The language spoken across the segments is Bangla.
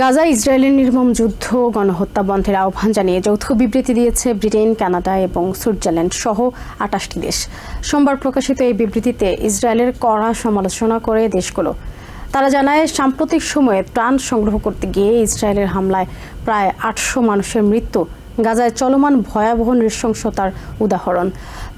গাজা ইসরায়েলের নির্মম যুদ্ধ, গণহত্যা বন্ধের আহ্বান জানিয়ে যৌথ বিবৃতি দিয়েছে ব্রিটেন, কানাডা এবং সুইজারল্যান্ড সহ আটাশটি দেশ। সোমবার প্রকাশিত এই বিবৃতিতে ইসরায়েলের কড়া সমালোচনা করে দেশগুলো। তারা জানায়, সাম্প্রতিক সময়ে প্রাণ সংগ্রহ করতে গিয়ে ইসরায়েলের হামলায় প্রায় আটশো মানুষের মৃত্যু, গাজায় চলমান ভয়াবহ নৃশংসতার উদাহরণ।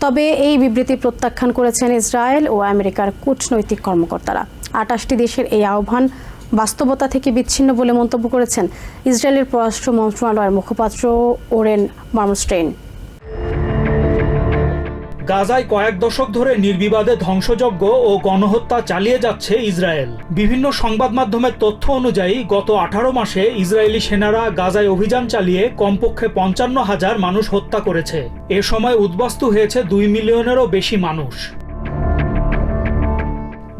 তবে এই বিবৃতি প্রত্যাখ্যান করেছেন ইসরায়েল ও আমেরিকার কূটনৈতিক কর্মকর্তারা। আটাশটি দেশের এই আহ্বান বাস্তবতা থেকে বিচ্ছিন্ন বলে মন্তব্য করেছেন ইসরায়েলের পররাষ্ট্র মন্ত্রণালয়ের মুখপাত্র ওরেন মার্মস্টেইন গাজায় কয়েক দশক ধরে নির্বিবাদে ধ্বংসযজ্ঞ ও গণহত্যা চালিয়ে যাচ্ছে ইসরায়েল। বিভিন্ন সংবাদ মাধ্যমের তথ্য অনুযায়ী, গত আঠারো মাসে ইসরায়েলি সেনারা গাজায় অভিযান চালিয়ে কমপক্ষে পঞ্চান্ন হাজার মানুষ হত্যা করেছে। এ সময় উদ্বাস্তু হয়েছে দুই মিলিয়নেরও বেশি মানুষ।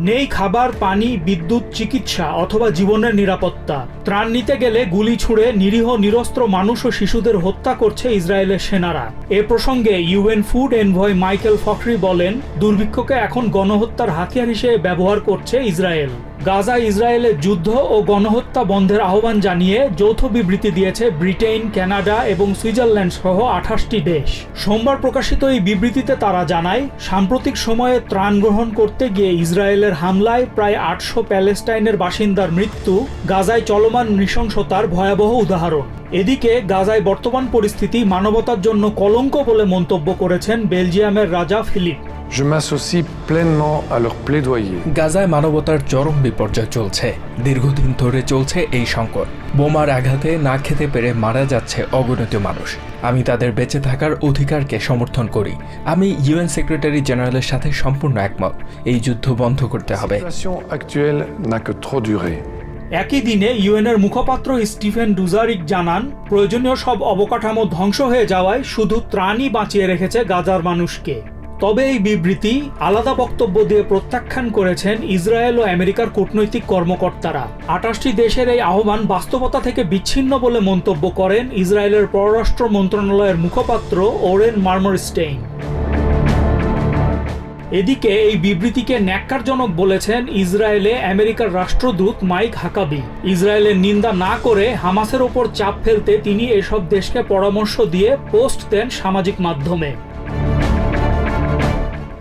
নেই খাবার, পানি, বিদ্যুৎ, চিকিৎসা অথবা জীবনের নিরাপত্তা। ত্রাণ নিতে গেলে গুলি ছুঁড়ে নিরীহ, নিরস্ত্র মানুষ ও শিশুদের হত্যা করছে ইসরায়েলের সেনারা। এ প্রসঙ্গে UN food envoy Michael Fakhri বলেন, দুর্ভিক্ষকে এখন গণহত্যার হাতিয়ার হিসেবে ব্যবহার করছে ইসরায়েল। গাজা ইসরায়েলের যুদ্ধ ও গণহত্যা বন্ধের আহ্বান জানিয়ে যৌথ বিবৃতি দিয়েছে ব্রিটেন কানাডা এবং সুইজারল্যান্ড সহ আঠাশটি দেশ। সোমবার প্রকাশিত এই বিবৃতিতে তারা জানায়, সাম্প্রতিক সময়ে ত্রাণ গ্রহণ করতে গিয়ে ইসরায়েলের হামলায় প্রায় আটশো প্যালেস্টাইনের বাসিন্দার মৃত্যু গাজায় চলমান নৃশংসতার ভয়াবহ উদাহরণ। এদিকে, গাজায় বর্তমান পরিস্থিতি মানবতার জন্য কলঙ্ক বলে মন্তব্য করেছেন বেলজিয়ামের রাজা Philippe. Je m'associe pleinement à leur plaidoyer. গাজায় মানবতার চরম বিপর্যয় চলছে। দীর্ঘদিন ধরে চলছে এই সংকট। বোমার আঘাতে না খেতে পেরে মারা যাচ্ছে অগণিত মানুষ। আমি তাদের বেঁচে থাকার অধিকারকে সমর্থন করি। আমি ইউএন সেক্রেটারি জেনারেলের সাথে সম্পূর্ণ একমত। এই যুদ্ধ বন্ধ করতে La হবে। Situation actuelle n'a que trop duré. একই দিনে ইউএনের মুখপাত্র স্টিফেন ডুজারিক জানান প্রয়োজনীয় সব অবকাঠামো ধ্বংস হয়ে যাওয়ায় শুধু ত্রাণই বাঁচিয়ে রেখেছে গাজার মানুষকে। তবে এই বিবৃতি আলাদা বক্তব্য দিয়ে প্রত্যাখ্যান করেছেন ইসরায়েল ও আমেরিকার কূটনৈতিক কর্মকর্তারা। আঠাশটি দেশের এই আহ্বান বাস্তবতা থেকে বিচ্ছিন্ন বলে মন্তব্য করেন ইসরায়েলের পররাষ্ট্র মন্ত্রণালয়ের মুখপাত্র ওরেন মার্মরস্টেইন এদিকে এই বিবৃতিকে ন্যাক্কারজনক বলেছেন ইসরায়েলে আমেরিকার রাষ্ট্রদূত মাইক হাকাবি। ইসরায়েলের নিন্দা না করে হামাসের ওপর চাপ ফেলতে তিনি এসব দেশকে পরামর্শ দিয়ে পোস্ট দেন সামাজিক মাধ্যমে।